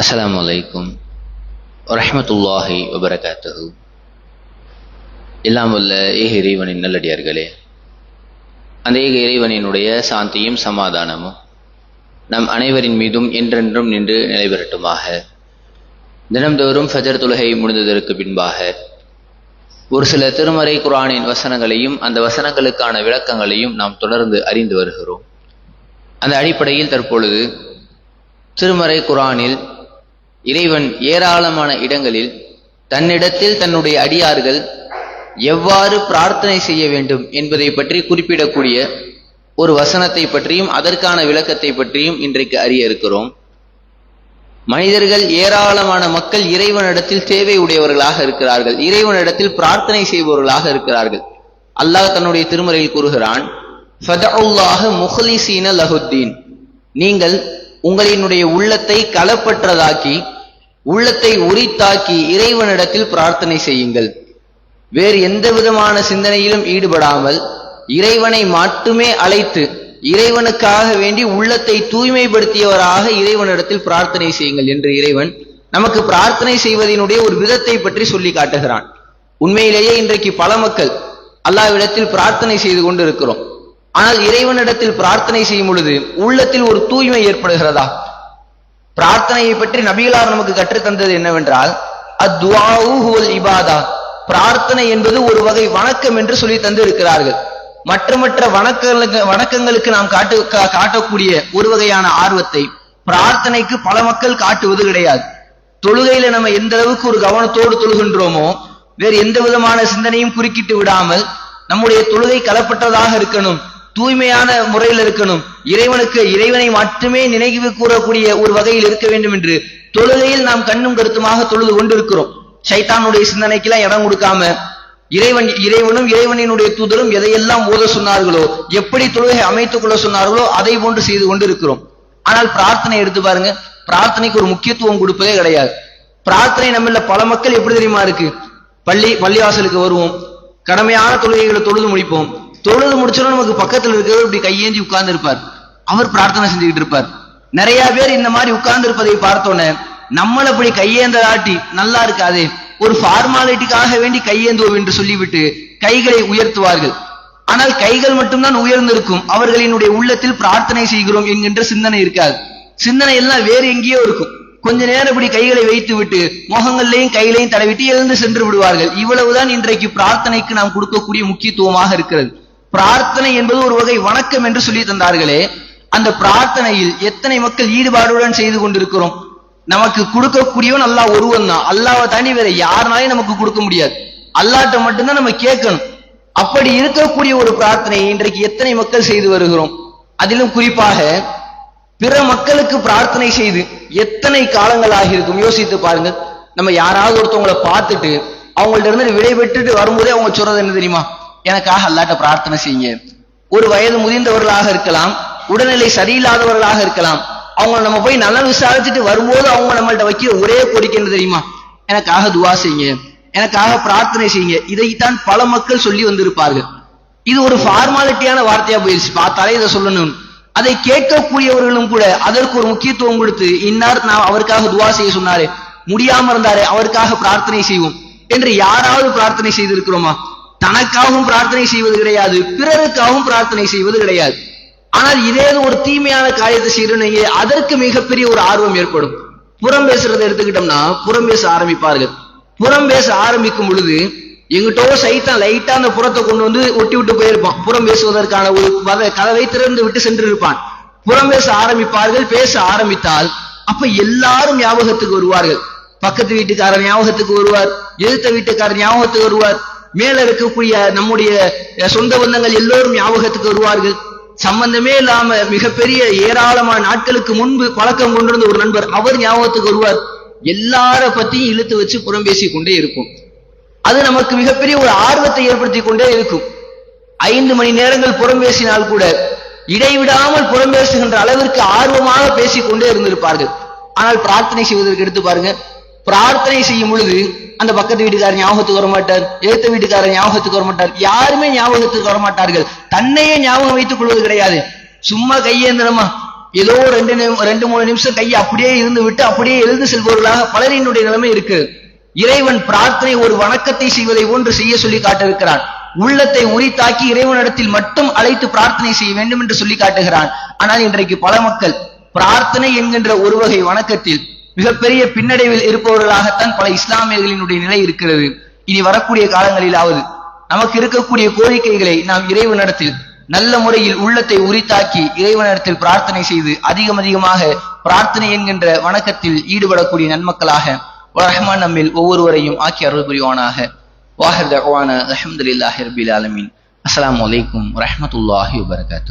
அஸ்லாம் வலைக்கும் வரமத்துல்லாஹி வபரகாத்துஹு எல்லாம் உள்ள ஏக இறைவனின் நல்லடியார்களே அந்த ஏக இறைவனினுடைய சாந்தியும் சமாதானமும் நம் அனைவரின் மீதும் என்றென்றும் நின்று நிலைபெறட்டுமாக. தினம்தோறும் ஃபஜர் தொழுகை முடிந்ததற்கு பின்பாக ஒரு சில திருமறை குரானின் வசனங்களையும் அந்த வசனங்களுக்கான விளக்கங்களையும் நாம் தொடர்ந்து அறிந்து வருகிறோம். அந்த அடிப்படையில் தற்பொழுது திருமறை குரானில் இறைவன் ஏராளமான இடங்களில் தன்னிடத்தில் தன்னுடைய அடியார்கள் எவ்வாறு பிரார்த்தனை செய்ய வேண்டும் என்பதை பற்றி குறிப்பிடக்கூடிய ஒரு வசனத்தை பற்றியும் அதற்கான விளக்கத்தை பற்றியும் இன்றைக்கு அறிய இருக்கிறோம். மனிதர்கள் ஏராளமான மக்கள் இறைவனிடத்தில் தேவை உடையவர்களாக இருக்கிறார்கள். இறைவனிடத்தில் பிரார்த்தனை செய்பவர்களாக இருக்கிறார்கள். அல்லாஹ் தன்னுடைய திருமறையில் கூறுகிறான் ஃபதஉல்லாஹ லஹுத்தீன். நீங்கள் உங்களினுடைய உள்ளத்தை களப்பற்றதாக்கி உள்ளத்தை உரித்தாக்கி இறைவனிடத்தில் பிரார்த்தனை செய்யுங்கள். வேறு எந்த விதமான சிந்தனையிலும் ஈடுபடாமல் இறைவனை மட்டுமே அழைத்து இறைவனுக்காக வேண்டி உள்ளத்தை தூய்மைப்படுத்தியவராக இறைவனிடத்தில் பிரார்த்தனை செய்யுங்கள் என்று இறைவன் நமக்கு பிரார்த்தனை செய்வதனுடைய ஒரு விதத்தை பற்றி சொல்லி காட்டுகிறான். உண்மையிலேயே இன்றைக்கு பல மக்கள் அல்லாவிடத்தில் பிரார்த்தனை செய்து கொண்டு இருக்கிறோம் ஆனால் இறைவனிடத்தில் பிரார்த்தனை செய்யும் பொழுது உள்ளத்தில் ஒரு தூய்மை ஏற்படுகிறதா? பிரார்த்தனையை பற்றி நபிகளார் நமக்கு கற்றுத்தந்தது என்னவென்றால் அத்வாவுல் இபாதா. பிரார்த்தனை என்பது ஒரு வகை வணக்கம் என்று சொல்லி தந்து இருக்கிறார்கள் மற்ற மற்ற வணக்கங்களுக்கு வணக்கங்களுக்கு நாம் காட்டு கா- காட்டக்கூடிய ஒரு வகையான ஆர்வத்தை பிரார்த்தனைக்கு பல மக்கள் காட்டுவது கிடையாது. தொழுகையில நம்ம எந்த அளவுக்கு ஒரு கவனத்தோடு தொழுகின்றோமோ வேறு எந்த விதமான சிந்தனையும் குறுக்கிட்டு விடாமல் நம்முடைய தொழுகை கலப்பட்டதாக இருக்கணும். தூய்மையான முறையில் இருக்கணும். இறைவனுக்கு இறைவனை மட்டுமே நினைவு கூறக்கூடிய ஒரு வகையில் இருக்க வேண்டும் என்று தொழுகையில் நாம் கண்ணும் கருத்துமாக தொழுது கொண்டிருக்கிறோம். சைத்தானுடைய சிந்தனைக்கெல்லாம் இடம் கொடுக்காம இறைவன் இறைவனும் இறைவனினுடைய தூதரும் எதையெல்லாம் ஓத சொன்னார்களோ எப்படி தொழுகை அமைத்துக் கொள்ள சொன்னார்களோ அதை போன்று செய்து கொண்டிருக்கிறோம். ஆனால் பிரார்த்தனை எடுத்து பாருங்க. பிரார்த்தனைக்கு ஒரு முக்கியத்துவம் கொடுப்பதே கிடையாது. பிரார்த்தனை நம்மள பல மக்கள் எப்படி தெரியுமா இருக்கு? பள்ளி பள்ளிவாசலுக்கு வருவோம். கடமையான தொழுகைகளை தொழுது முடிப்போம். தொழுது முடிச்சோம் நமக்கு பக்கத்துல இருக்கிறவர் இப்படி கையேந்தி உட்கார்ந்து இருப்பார் அவர் பிரார்த்தனை செஞ்சுக்கிட்டு இருப்பார். நிறைய பேர் இந்த மாதிரி உட்கார்ந்து இருப்பதை பார்த்தோன்னே நம்மள இப்படி கையேந்தலாட்டி நல்லா இருக்காதே ஒரு ஃபார்மாலிட்டிக்காக வேண்டி கையேந்துவோம் என்று சொல்லிவிட்டு கைகளை உயர்த்துவார்கள். ஆனால் கைகள் மட்டும்தான் உயர்ந்திருக்கும். அவர்களினுடைய உள்ளத்தில் பிரார்த்தனை செய்கிறோம் என்கின்ற சிந்தனை இருக்காது. சிந்தனை எல்லாம் வேறு எங்கேயோ இருக்கும். கொஞ்ச நேரம் இப்படி கைகளை வைத்து விட்டு முகங்கள்லையும் கையிலையும் தடவிட்டு எழுந்து சென்று விடுவார்கள். இவ்வளவுதான் இன்றைக்கு பிரார்த்தனைக்கு நாம் கொடுக்கக்கூடிய முக்கியத்துவமாக இருக்கிறது. பிரார்த்தனை என்பது ஒரு வகை வணக்கம் என்று சொல்லி தந்தார்களே அந்த பிரார்த்தனையில் எத்தனை மக்கள் ஈடுபாடுடன் செய்து கொண்டிருக்கிறோம்? நமக்கு கொடுக்கக்கூடியவன் அல்லாஹ் ஒருவன் தான். அல்லாவை தாண்டி வேற யாருனாலையும் நமக்கு கொடுக்க முடியாது. அல்லாட்ட மட்டும்தான் நம்ம கேட்கணும். அப்படி இருக்கக்கூடிய ஒரு பிரார்த்தனையை இன்றைக்கு எத்தனை மக்கள் செய்து வருகிறோம்? அதிலும் குறிப்பாக பிற மக்களுக்கு பிரார்த்தனை செய்து எத்தனை காலங்கள் ஆகியிருக்கும் யோசித்து பாருங்க நம்ம யாராவது ஒருத்தவங்களை பார்த்துட்டு அவங்கள்ட்ட இருந்து விடை பெற்றுட்டு வரும்போதே அவங்க சொல்றது என்ன தெரியுமா? எனக்காக அல்லாட்ட பிரார்த்தனை செய்யுங்க. ஒரு வயது முதிர்ந்தவர்களாக இருக்கலாம் உடல்நிலை சரியில்லாதவர்களாக இருக்கலாம் அவங்க நம்ம போய் நல்லா விசாரிச்சுட்டு வரும்போது அவங்க நம்மள்ட்ட வைக்க ஒரே கோரிக்கை என்ன தெரியுமா? எனக்காக துவா செய்யுங்க. எனக்காக பிரார்த்தனை செய்யுங்க. இதைத்தான் பல மக்கள் சொல்லி வந்திருப்பார்கள். இது ஒரு ஃபார்மாலிட்டியான வார்த்தையா போயிருச்சு. பார்த்தாலே இதை சொல்லணும். அதை கேட்கக்கூடியவர்களும் கூட அதற்கு ஒரு முக்கியத்துவம் கொடுத்து இன்னார் நான் அவருக்காக துவா செய்ய சொன்னாரு. முடியாம இருந்தாரே அவருக்காக பிரார்த்தனை செய்வோம். என்று யாராவது பிரார்த்தனை செய்திருக்கிறோமா? தனக்காகவும் பிரார்த்தனை செய்வது கிடையாது பிறருக்காகவும் பிரார்த்தனை செய்வது கிடையாது. ஆனால் இதே ஒரு தீமையான காரியத்தை செய்யறோம் அதற்கு மிகப்பெரிய ஒரு ஆர்வம் ஏற்படும். புறம் பேசுறதை எடுத்துக்கிட்டோம்னா புறம் பேச ஆரம்பிப்பார்கள். புறம் பேச ஆரம்பிக்கும் பொழுது எங்கிட்டோ சைத்தான் லைட்டா அந்த புறத்தை கொண்டு வந்து ஒட்டி விட்டு போயிருப்பான். புறம் பேசுவதற்கான ஒரு கதவை திறந்து விட்டு சென்று இருப்பான் புறம் பேச ஆரம்பிப்பார்கள் பேச ஆரம்பித்தால் அப்ப எல்லாரும் ஞாபகத்துக்கு வருவார்கள். பக்கத்து வீட்டுக்காரர் ஞாபகத்துக்கு வருவார் எதிர்த்த வீட்டுக்காரர் ஞாபகத்துக்கு வருவார். மேல இருக்கக்கூடிய நம்முடைய அஹ், சொந்த பந்தங்கள் எல்லோரும் ஞாபகத்துக்கு வருவார்கள். சம்பந்தமே இல்லாம மிகப்பெரிய ஏராளமான நாட்களுக்கு முன்பு பழக்கம் கொண்டிருந்த ஒரு நண்பர் அவர் ஞாபகத்துக்கு வருவார். எல்லார பத்தியும் இழுத்து வச்சு புறம் பேசிக் கொண்டே இருக்கும் அது நமக்கு மிகப்பெரிய ஒரு ஆர்வத்தை ஏற்படுத்தி கொண்டே இருக்கும். ஐந்து மணி நேரங்கள் புறம் பேசினால் கூட இடைவிடாமல் புறம் பேசுகின்ற அளவிற்கு ஆர்வமாக பேசிக் கொண்டே இருந்திருப்பார்கள். ஆனால் பிரார்த்தனை செய்வதற்கு எடுத்து பாருங்க பிரார்த்தனை செய்யும் பொழுது அந்த பக்கத்து வீட்டுக்காரர் ஞாபகத்துக்கு வர மாட்டார் எழுத்த வீட்டுக்காரர் ஞாபகத்துக்கு வர மாட்டார் யாருமே ஞாபகத்துக்கு வர மாட்டார்கள் தன்னையே ஞாபகம் வைத்துக் கொள்வது கிடையாது. சும்மா கையேந்திரமா ஏதோ ரெண்டு ரெண்டு மூணு நிமிஷம் கையை அப்படியே இருந்து விட்டு அப்படியே எழுந்து செல்பவர்களாக பலரினுடைய நிலைமை இருக்கு. இறைவன் பிரார்த்தனை ஒரு வணக்கத்தை செய்வதை ஒன்று செய்ய சொல்லி காட்டிருக்கிறான் உள்ளத்தை உரித்தாக்கி இறைவனிடத்தில் மட்டும் அழைத்து பிரார்த்தனை செய்ய வேண்டும் என்று சொல்லி காட்டுகிறான். ஆனால் இன்றைக்கு பல மக்கள் பிரார்த்தனை என்கின்ற ஒரு வகை வணக்கத்தில் மிகப்பெரிய பின்னடைவில் இருப்பவர்களாகத்தான் பல இஸ்லாமியர்களினுடைய நிலை இருக்கிறது. இனி வரக்கூடிய காலங்களிலாவது நமக்கு இருக்கக்கூடிய கோரிக்கைகளை நாம் இறைவனிடத்தில் நல்ல முறையில் உள்ளத்தை உரித்தாக்கி இறைவனிடத்தில் பிரார்த்தனை செய்து அதிகம் அதிகமாக பிரார்த்தனை என்கின்ற வணக்கத்தில் ஈடுபடக்கூடிய நன்மக்களாக ரஹ்மான் நம்மில் ஒவ்வொருவரையும் ஆக்கி அருள் புரிவானாக. வாஹர் தகவான அஹமதுல்லாஹி ரபில் ஆலமீன். அஸ்லாம் வலைக்கும் வரஹ்மத்துல்லாஹி வபரகாத்துஹு.